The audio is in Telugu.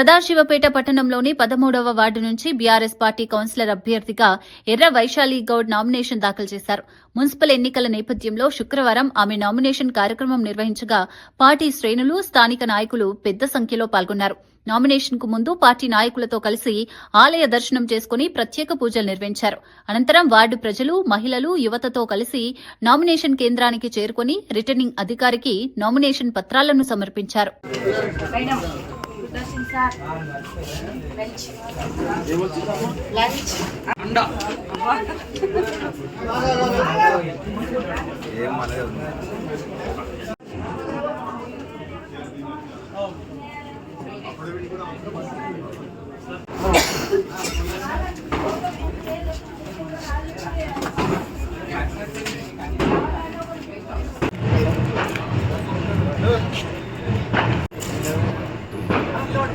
సదాశివపేట పట్టణంలోని పదమూడవ వార్డు నుంచి బీఆర్ఎస్ పార్టీ కౌన్సిలర్ అభ్యర్థిగా ఎర్ర వైశాలి గౌడ్ నామినేషన్ దాఖలు చేశారు. మున్సిపల్ ఎన్నికల నేపథ్యంలో శుక్రవారం ఆమె నామినేషన్ కార్యక్రమం నిర్వహించగా పార్టీ శ్రేణులు స్థానిక నాయకులు పెద్ద సంఖ్యలో పాల్గొన్నారు. నామినేషన్కు ముందు పార్టీ నాయకులతో కలిసి ఆలయ దర్శనం చేసుకుని ప్రత్యేక పూజలు నిర్వహించారు. అనంతరం వార్డు ప్రజలు మహిళలు యువతతో కలిసి నామినేషన్ కేంద్రానికి చేరుకుని రిటర్నింగ్ అధికారికి నామినేషన్ పత్రాలను సమర్పించారు. రుద్రసింగ్ సార్ లంచ్ లంచ్ అప్పుడు luôn